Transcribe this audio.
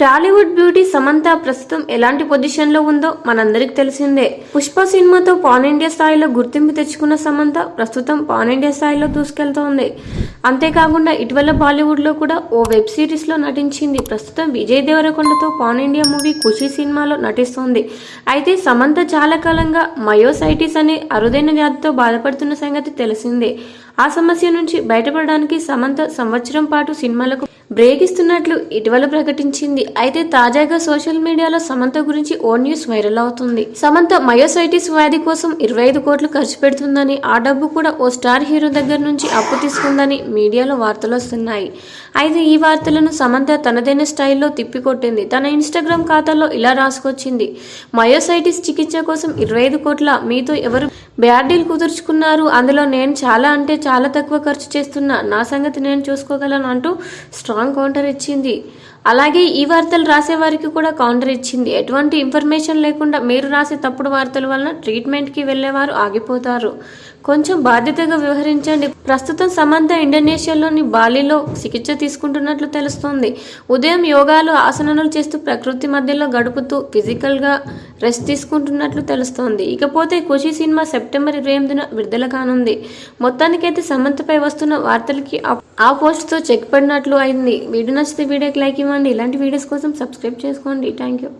Tollywood beauty Samantha ప్రస్తుతం ఎలాంటి పొజిషన్లో ఉందో మనందరికి తెలిసిందే. పుష్ప సినిమాతో పాన్ ఇండియా స్థాయిలో గుర్తింపు తెచ్చుకున్న సమంత ప్రస్తుతం పాన్ ఇండియా స్థాయిలో దూసుకెళ్తోంది. అంతేకాకుండా ఇటీవల బాలీవుడ్లో కూడా ఓ వెబ్ సిరీస్లో నటించింది. ప్రస్తుతం విజయ్ దేవరకొండతో పాన్ ఇండియా మూవీ ఖుషి సినిమాలో నటిస్తోంది. అయితే సమంత చాలా కాలంగా మయోసైటిస్ అనే అరుదైన వ్యాధితో బాధపడుతున్న సంగతి తెలిసిందే. ఆ సమస్య నుంచి బయటపడడానికి సమంత సంవత్సరం పాటు సినిమాలకు బ్రేక్ ఇస్తున్నట్లు ఇటీవల ప్రకటించింది. అయితే తాజాగా సోషల్ మీడియాలో సమంత గురించి ఓ న్యూస్ వైరల్ అవుతుంది. సమంత మయోసైటిస్ వ్యాధి కోసం ఇరవై ఐదు కోట్లు ఖర్చు పెడుతుందని ఆ డబ్బు కూడా ఓ స్టార్ హీరో దగ్గర నుంచి అప్పు తీసుకుందని మీడియాలో వార్తలు వస్తున్నాయి. అయితే ఈ వార్తలను సమంత తనదైన స్టైల్లో తిప్పికొట్టింది. తన ఇన్స్టాగ్రామ్ ఖాతాలో ఇలా రాసుకొచ్చింది. మయోసైటిస్ చికిత్స కోసం ఇరవై ఐదు కోట్ల మీతో ఎవరు బ్యాడ్ డీల్ కుదుర్చుకున్నారు? అందులో నేను చాలా అంటే చాలా తక్కువ ఖర్చు చేస్తున్నా. నా సంగతి నేను చూసుకోగలను అంటూ స్ట్రాంగ్ కౌంటర్ ఇచ్చింది. అలాగే ఈ వార్తలు రాసే వారికి కూడా కౌంటర్ ఇచ్చింది. ఎటువంటి ఇన్ఫర్మేషన్ లేకుండా మీరు రాసే తప్పుడు వార్తల వలన ట్రీట్మెంట్కి వెళ్ళేవారు ఆగిపోతారు. కొంచెం బాధ్యతగా వ్యవహరించండి. ప్రస్తుతం సమంత ఇండోనేషియాలోని బాలిలో చికిత్స తీసుకుంటున్నట్లు తెలుస్తోంది. ఉదయం యోగాలు ఆసనాలు చేస్తూ ప్రకృతి మధ్యలో గడుపుతూ ఫిజికల్గా రెస్ట్ తీసుకుంటున్నట్లు తెలుస్తోంది. ఇకపోతే ఖుషి సినిమా సెప్టెంబర్ ఇరవై ఎనిమిదిన విడుదల కానుంది. మొత్తానికైతే సమంతపై వస్తున్న వార్తలకి ఆ- ఆ పోస్ట్తో చెక్ పడినట్లు అయింది. వీడియో నచ్చితే వీడియోకి లైక్ ఇవ్వండి. ఇలాంటి వీడియోస్ కోసం సబ్స్క్రైబ్ చేసుకోండి. Thank you